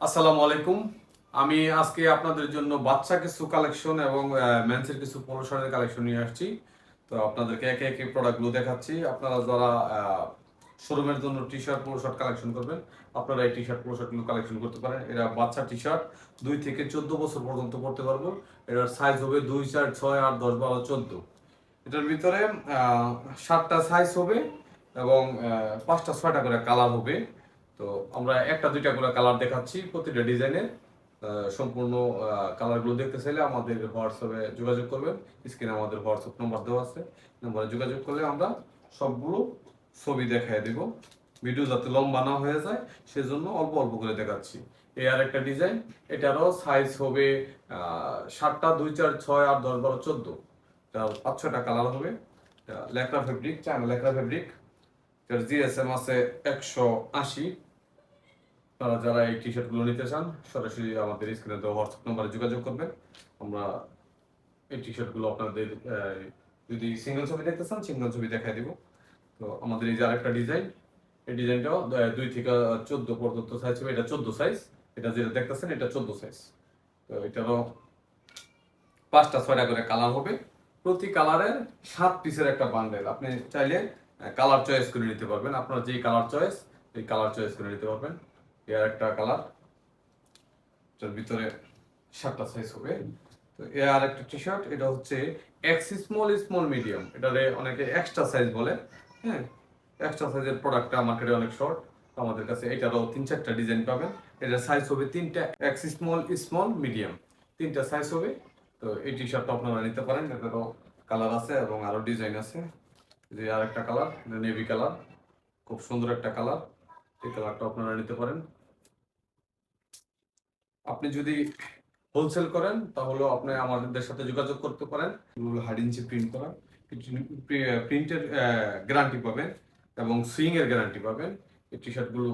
আসসালামু আলাইকুম। আমি আজকে আপনাদের জন্য বাচ্চা কিছু কালেকশন এবং মেন্সের কিছু পোলো শার্টের কালেকশন নিয়ে আসছি। তো আপনাদেরকে একে একে প্রোডাক্টগুলো দেখাচ্ছি। আপনারা যারা শোরুমের জন্য T shirt polo shirt collection করবেন, আপনারা এই টি শার্ট পোলো শার্টগুলো কালেকশন করতে পারেন। এরা বাচ্চা টি শার্ট দুই থেকে চোদ্দ বছর পর্যন্ত পড়তে পারব। এটার সাইজ হবে দুই, চার, ছয়, আট, দশ, বারো, চোদ্দ। এটার ভিতরে সাতটা সাইজ হবে এবং পাঁচটা, ছয়টা করে কালার হবে। তো আমরা একটা, দুইটা করে কালার দেখাচ্ছি প্রতিটা ডিজাইনের সম্পূর্ণ কালারগুলো দেখতে চাইলে আমাদের হোয়াটসঅ্যাপে যোগাযোগ করবেন। স্ক্রিনে আমাদের হোয়াটসঅ্যাপ নম্বর দেওয়া আছে। নম্বরে যোগাযোগ করলে আমরা সবগুলো ছবি দেখাই দেব। ভিডিও যাতে লম্বা না হয়ে যায়, সেজন্য অল্প অল্প করে দেখাচ্ছি। এই আর একটা ডিজাইন এটারও সাইজ হবে সাতটা, দুই, চার, ছয়, আট, দশ, বারো, চোদ্দ। পাঁচ ছটা কালার হবে। লেকড়া ফেব্রিক চায়না লেকড়া ফেব্রিক জিএসএম আছে একশো আশি। আপনারা যারা এই টি শার্টগুলো নিতে চান, সরাসরি আমাদের স্ক্রিনে দেওয়া হোয়াটসঅ্যাপ নম্বরে যোগাযোগ করবেন। আমরা এই টি শার্টগুলো আপনাদের যদি সিঙ্গেল ছবি দেখতে চান সিঙ্গেল ছবি দেখাই দিব। তো আমাদের এই যে আরেকটা ডিজাইন এই ডিজাইনটাও দুই থেকে চোদ্দ পর্যন্ত সাইজ হবে। এটা চোদ্দ সাইজ এটা যেটা দেখতেছেন, এটা চোদ্দ সাইজ তো এটারও পাঁচটা, ছয়টা করে কালার হবে। প্রতি কালারের সাত পিসের একটা বান্ডেল আপনি চাইলে কালার চয়েস করে নিতে পারবেন। আপনার যেই কালার চয়েস এই কালার চয়েস করে নিতে পারবেন। এর একটা কালার যার ভিতরে সাতটা সাইজ হবে তো এ আর একটা টি শার্ট এটা হচ্ছে এক্স স্মল স্মল মিডিয়াম এটারে অনেকে এক্সট্রা সাইজ বলে হ্যাঁ? এক্সট্রা সাইজের প্রোডাক্টটা মার্কেটে অনেক শর্ট আমাদের কাছে এটারও তিন চারটা ডিজাইন পাবেন। এটার সাইজ হবে তিনটা এক্স স্মল স্মল মিডিয়াম তিনটা সাইজ হবে। তো এই টি শার্টটা আপনারা নিতে পারেন। এটারও কালার আছে এবং আরও ডিজাইন আছে। যে আর একটা কালার নেভি কালার খুব সুন্দর একটা কালার এই কালারটা আপনারা নিতে পারেন। আপনি যদি হোলসেল করেন, তাহলে আপনি আমাদের সাথে যোগাযোগ করতে পারেন। হার্ড ইঞ্চি প্রিন্ট করা। প্রিন্টের গ্যারান্টি পাবেন এবং সুইং এর গ্যারান্টি পাবেন। এই টি শার্টগুলো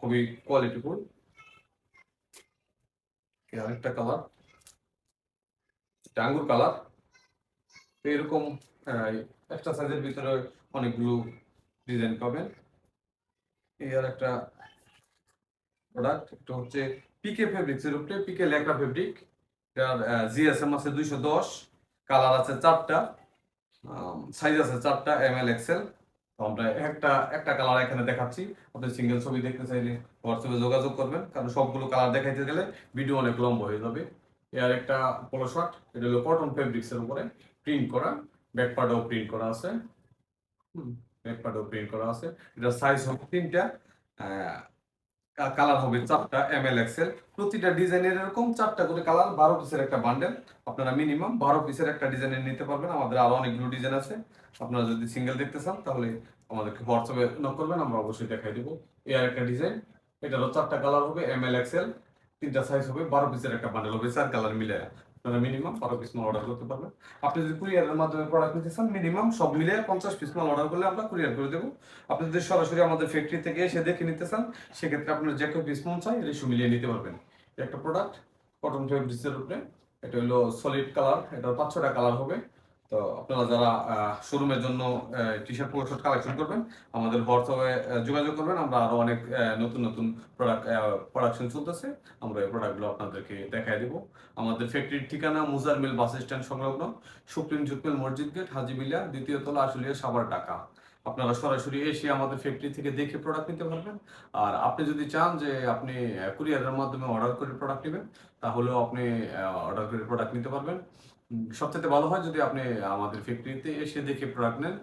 খুবই কোয়ালিটিফুল আরেকটা কালার আঙ্গুর কালার এরকম এক্সট্রা সাইজের ভিতরে অনেকগুলো ডিজাইন পাবেন। এই আর একটা প্রোডাক্ট এটা হচ্ছে পিকে ফেব্রিক্স এর উপরে পিকে লেখা ফেব্রিক এটার জিএসএম আছে দুইশো দশ কালার আছে চারটা সাইজ আছে চারটা এম এল এক্সেল আমরা একটা একটা কালার এখানে দেখাচ্ছি। আপনি সিঙ্গেল ছবি দেখতে চাইলে হোয়াটসঅ্যাপে যোগাযোগ করবেন, কারণ সবগুলো কালার দেখাইতে গেলে ভিডিও অনেক লম্বা হয়ে যাবে। এর একটা পোলো শার্ট এটা হলো কটন ফেব্রিক্স এর উপরে প্রিন্ট করা ব্যাক পার্টেও প্রিন্ট করা আছে। ব্যাক পার্টেও প্রিন্ট করা আছে। এটা সাইজ হবে তিনটা কালার হবে চারটা এম এল এক্সেল প্রতিটা ডিজাইনের এরকম চারটা করে কালার বারো পিসের একটা বান্ডেল আপনারা মিনিমাম বারো পিসের একটা ডিজাইনের নিতে পারবেন। আমাদের আরও অনেকগুলো ডিজাইন আছে। আপনারা যদি সিঙ্গেল দেখতে চান, তাহলে আমাদেরকে হোয়াটসঅ্যাপে নক করবেন, আমরা অবশ্যই দেখাই দেবো। এই আর একটা ডিজাইন এটারও চারটা কালার হবে এম এল এক্সেল তিনটা সাইজ হবে, বারো পিসের একটা বান্ডেল হবে, চার কালার মিলে আপনারা মিনিমাম বারো পিস মাল অর্ডার করতে পারবেন আপনি যদি কুরিয়ারের মাধ্যমে প্রোডাক্ট নিতে চান মিনিমাম সব মিলে পঞ্চাশ পিস মাল অর্ডার করলে আমরা কুরিয়ার করে দেবো। আপনি যদি সরাসরি আমাদের ফ্যাক্টরি থেকে এসে দেখে নিতে চান, সেক্ষেত্রে আপনার যে কেউ পিস মন চাই রেশু মিলিয়ে নিতে পারবেন। একটা প্রোডাক্ট কটন ফেব্রিক্সের উপরে, এটা হলো সলিড কালার এটা পাঁচ ছটা কালার হবে। তো আপনারা যারা শোরুমের জন্য টি শার্ট পোলো কালেকশন করবেন, আমাদের হোয়াটসঅ্যাপে যোগাযোগ করবেন। আমরা আরও অনেক নতুন নতুন প্রোডাক্ট প্রোডাকশন চলতেছে। আমরা এই প্রোডাক্টগুলো আপনাদেরকে দেখাই দেবো। আমাদের ফ্যাক্টরির ঠিকানা মুজার মিল বাস স্ট্যান্ড সংলগ্ন, সুপ্রিম জুটমিল মসজিদ গেট হাজিবিলিয়া দ্বিতীয় তলা আসলিয়া সাবার ঢাকা। আপনারা সরাসরি এসে আমাদের ফ্যাক্টরি থেকে দেখে প্রোডাক্ট নিতে পারবেন। আর আপনি যদি চান যে আপনি কুরিয়ারের মাধ্যমে অর্ডার করে প্রোডাক্ট নেবেন, তাহলেও আপনি অর্ডার করে প্রোডাক্ট নিতে পারবেন। সবথেকে ভালো হয় যদি আপনি আমাদের ফ্যাক্টরিতে এসে দেখে প্রোডাক্ট নেন।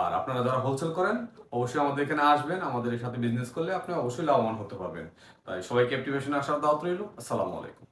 আর আপনারা যারা হোলসেল করেন, অবশ্যই আমাদের এখানে আসবেন। আমাদের সাথে বিজনেস করলে আপনি অবশ্যই লাভবান হতে পারবেন। তাই সবাইকে অ্যাক্টিভেশনে আসার দাওয়াত রইল। আসসালামু আলাইকুম।